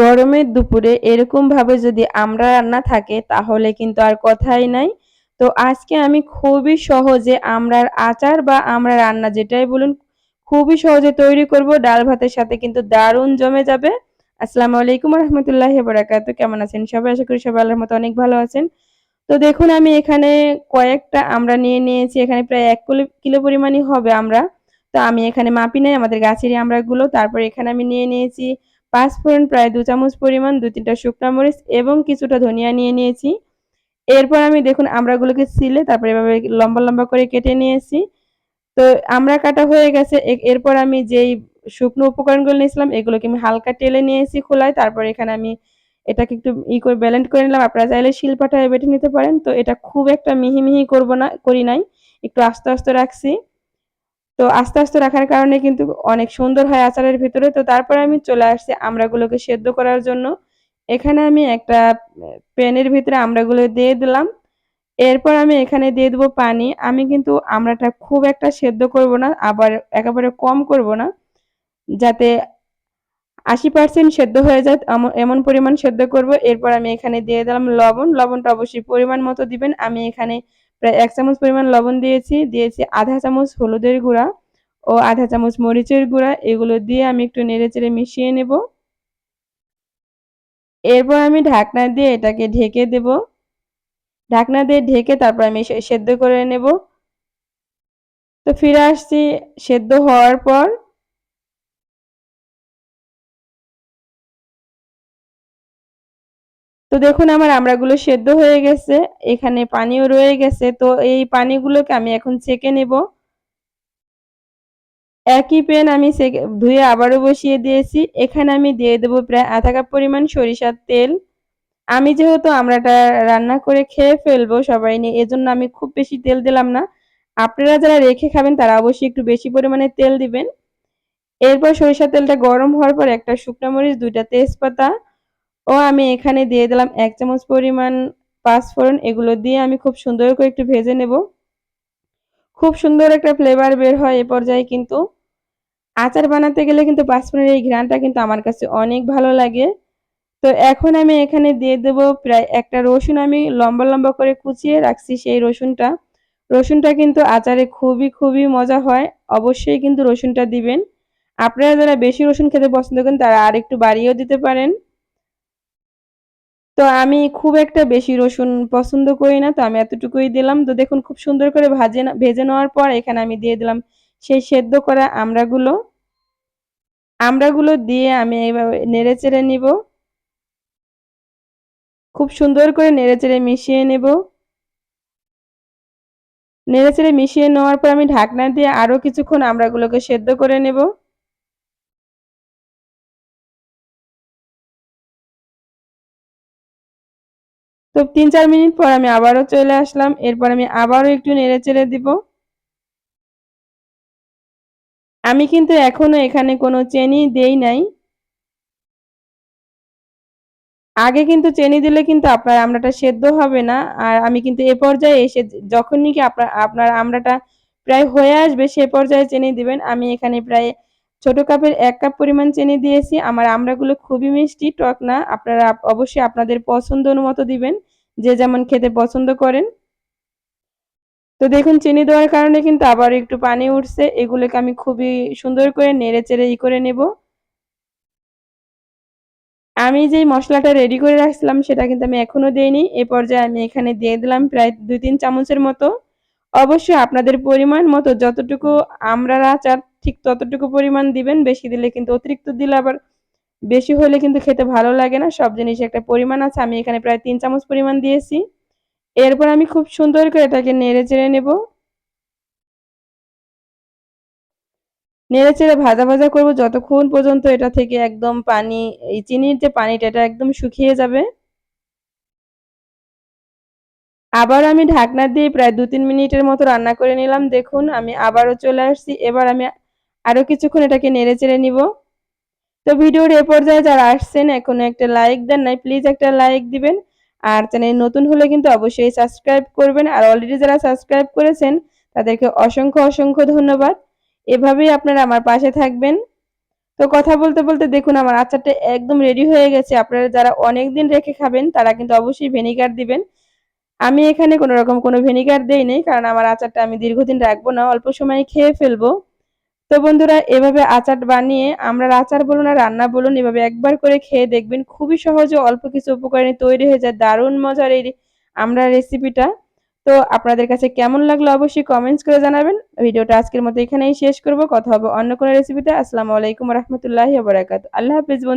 গরমের দুপুরে এরকমভাবে যদি আমরা রান্না থাকে, তাহলে কিন্তু আর কথাই নাই। তো আজকে আমি খুবই সহজে আমড়ার আচার বা আমরা রান্না যেটাই বলুন, খুবই সহজে তৈরি করব। ডাল ভাতের সাথে কিন্তু দারুণ জমে যাবে। আসসালামু আলাইকুম রহমতুল্লাহ বরাকাত কেমন আছেন সবাই? আশা করি সবাই আল্লাহর মতো অনেক ভালো আছেন। তো দেখুন, আমি এখানে কয়েকটা আমরা নিয়ে নিয়েছি। এখানে প্রায় এক কিলো পরিমাণই হবে আমরা। তো আমি এখানে মাপি নাই, আমাদের গাছেরই আমরাগুলো। তারপর এখানে আমি নিয়ে নিয়েছি পাঁচ ফোড়ন, প্রায় দু চামচ পরিমাণ দু তিনটা শুকনা মরিচ এবং কিছুটা ধনিয়া নিয়ে নিয়েছি। এরপর আমি দেখুন আমড়াগুলোকে সিলে তারপর এভাবে লম্বা লম্বা করে কেটে নিয়েছি। তো আমরা কাটা হয়ে গেছে। এরপর আমি যেই শুকনো উপকরণগুলো নিয়েছিলাম, এগুলোকে আমি হালকা টেলে নিয়েছি খোলায়। তারপর এখানে আমি এটাকে একটু ই করে ব্যালেন্ট করে নিলাম। আপনারা চাইলে শিলপাটায় বেটে নিতে পারেন। তো এটা খুব একটা মিহি মিহি করব না, করি নাই। একটু আস্তে আস্তে রাখছি। তো আস্তে আস্তে রাখার কারণে কিন্তু অনেক সুন্দর হয় আচারের ভিতরে। তো তারপরে আমি চলে আসছি আমড়াগুলোকে সেদ্ধ করার জন্য। এখানে আমি একটা প্যানের ভিতরে আমড়াগুলো দিয়ে দিলাম। এরপর আমি এখানে দিয়ে দেবো পানি। আমি কিন্তু আমড়াটা খুব একটা সেদ্ধ করব না, আবার একেবারে কম করব না। যাতে আশি পার্সেন্ট সেদ্ধ হয়ে যায় এমন পরিমাণ সেদ্ধ করব। এরপর আমি এখানে দিয়ে দিলাম লবণ। লবণটা অবশ্যই পরিমাণ মতো দিবেন। আমি এখানে প্রায় এক চামচ পরিমাণ লবণ দিয়েছি দিয়েছি আধা চামচ হলুদের গুঁড়া ও আধা চামচ মরিচের গুঁড়া। এগুলো দিয়ে আমি একটু নেড়ে চেড়ে মিশিয়ে নেব। এরপর আমি ঢাকনা দিয়ে এটাকে ঢেকে দেব। ঢাকনা দিয়ে ঢেকে তারপর আমি সেদ্ধ করে নেব। তো ফিরে আসছি, সেদ্ধ হওয়ার পর দেখুন আমার আমড়াগুলো সেদ্ধ হয়ে গেছে, এখানে পানিও রয়ে গেছে, তো এই পানিগুলোকে আমি এখন ছেঁকে নেব। একই পেন আমি ধুয়ে আবারও বসিয়ে দিয়েছি, এখানে আমি দিয়ে দেব প্রায় আধা কাপ পরিমাণ সরিষার তেল। আমি যেহেতু আমরাটা রান্না করে খেয়ে ফেলব সবাই নিয়ে, এজন্য আমি খুব বেশি তেল দিলাম না। আপনারা যারা রেখে খাবেন তারা অবশ্যই একটু বেশি পরিমাণে তেল দিবেন। এরপর সরিষার তেলটা গরম হওয়ার পর একটা শুকনো মরিচ, দুইটা তেজপাতা ও, আমি এখানে দিয়ে দিলাম এক চামচ পরিমাণ পাঁচফোড়ন। এগুলো দিয়ে আমি খুব সুন্দর করে একটু ভেজে নেব। খুব সুন্দর একটা ফ্লেভার বের হয় এ পর্যায়ে কিন্তু। আচার বানাতে গেলে কিন্তু পাঁচফোড়নের এই ঘ্রানটা কিন্তু আমার কাছে অনেক ভালো লাগে। তো এখন আমি এখানে দিয়ে দেব প্রায় একটা রসুন। আমি লম্বা লম্বা করে কুচিয়ে রাখছি সেই রসুনটা। রসুনটা কিন্তু আচারে খুবই খুবই মজা হয়। অবশ্যই কিন্তু রসুনটা দিবেন। আপনারা যারা বেশি রসুন খেতে পছন্দ করেন তারা আর একটু বাড়িয়েও দিতে পারেন। তো আমি খুব একটা বেশি রসুন পছন্দ করি না, তো আমি এতটুকুই দিলাম। তো দেখুন, খুব সুন্দর করে ভাজে ভেজে নেওয়ার পর এখানে আমি দিয়ে দিলাম সেই সেদ্ধ করা আমড়াগুলো। আমড়াগুলো দিয়ে আমি এইভাবে নেড়ে চেড়ে নিব। খুব সুন্দর করে নেড়ে চেড়ে মিশিয়ে নেব। নেড়ে চেড়ে মিশিয়ে নেওয়ার পর আমি ঢাকনা দিয়ে আরও কিছুক্ষণ আমড়াগুলোকে সেদ্ধ করে নেব। তো তিন চার মিনিট পর আমি আবারও চলে আসলাম। এরপর আমি আবারও একটু নেড়ে চেড়ে দিব। আমি কিন্তু এখনও এখানে কোনো চেনি দেই নাই। আগে কিন্তু চেনি দিলে কিন্তু আপনার আমড়াটা সেদ্ধ হবে না। আর আমি কিন্তু এ পর্যায়ে এসে যখনই কি আপনার আপনার আমড়াটা প্রায় হয়ে আসবে সে পর্যায়ে চিনি দিবেন। আমি এখানে প্রায় ছোট কাপের এক কাপ পরিমাণ চিনি দিয়েছি। আমার আমড়াগুলো খুবই মিষ্টি, টক না। আপনারা অবশ্যই আপনাদের পছন্দ অনুমতো দিবেন। যে যেমন খেতে পছন্দ করেন। তো দেখুন, চিনি দেওয়ার কারণে কিন্তু আবার একটু পানি উঠছে। এগুলোকে আমি খুবই সুন্দর করে নেড়ে চেড়ে ই করে নেব। আমি যেই মশলাটা রেডি করে রাখছিলাম, সেটা কিন্তু আমি এখনও দিইনি। এ পর্যায়ে আমি এখানে দিয়ে দিলাম প্রায় দুই তিন চামচের মতো। অবশ্যই আপনাদের পরিমাণ মতো, যতটুকু আমরা আচার ঠিক ততটুকু পরিমাণ দিবেন। বেশি দিলে কিন্তু অতিরিক্ত দিলে আবার বেশি হলে কিন্তু খেতে ভালো লাগে না, সব জিনিস একটা পরিমাণ আছে। আমি এখানে প্রায় তিন চামচ পরিমাণ দিয়েছি। এরপর আমি খুব সুন্দর করে এটাকে নেড়ে চেড়ে নেব। নেড়ে চেড়ে ভাজা ভাজা করব যতক্ষণ পর্যন্ত এটা থেকে একদম পানি, এই চিনির যে পানিটা, এটা একদম শুকিয়ে যাবে। আবার আমি ঢাকনা দিয়ে প্রায় দু তিন মিনিটের মতো রান্না করে নিলাম। দেখুন, আমি আবারও চলে আসছি। এবার আমি আরও কিছুক্ষণ এটাকে নেড়ে চেড়ে নিব। তো ভিডিওর এ পর্যায়ে যারা আসছেন, এখন একটা লাইক দেন নাই প্লিজ একটা লাইক দিবেন। আর চ্যানেল নতুন হলে কিন্তু অবশ্যই সাবস্ক্রাইব করবেন। আর অলরেডি যারা সাবস্ক্রাইব করেছেন, তাদেরকে অসংখ্য অসংখ্য ধন্যবাদ। এভাবেই আপনারা আমার পাশে থাকবেন। তো কথা বলতে বলতে দেখুন, আমার আচারটা একদম রেডি হয়ে গেছে। আপনারা যারা অনেক দিন রেখে খাবেন, তারা কিন্তু অবশ্যই ভিনিগার দিবেন। আমি এখানে কোনো রকম কোনো ভিনিগার দেই নেই, কারণ আমার আচারটা আমি দীর্ঘদিন রাখব না, অল্প সময় খেয়ে ফেলব। তো বন্ধুরা, এভাবে আচার বানিয়ে আমরা আচার বলুন আর রান্না বলুন, এভাবে একবার করে খেয়ে দেখবেন খুবই সহজে অল্প কিছু উপকরণে তৈরি হয়ে যায়। দারুণ মজার এই আমরা রেসিপিটা তো আপনাদের কাছে কেমন লাগল অবশ্যই কমেন্টস করে জানাবেন। ভিডিওটা আজকের মতো এখানেই শেষ করব। কথা হবে অন্য কোনো রেসিপিতে আসসালামু আলাইকুম রহমতুল্লাহ বরাকাত আল্লাহ হাফিজ বন্ধু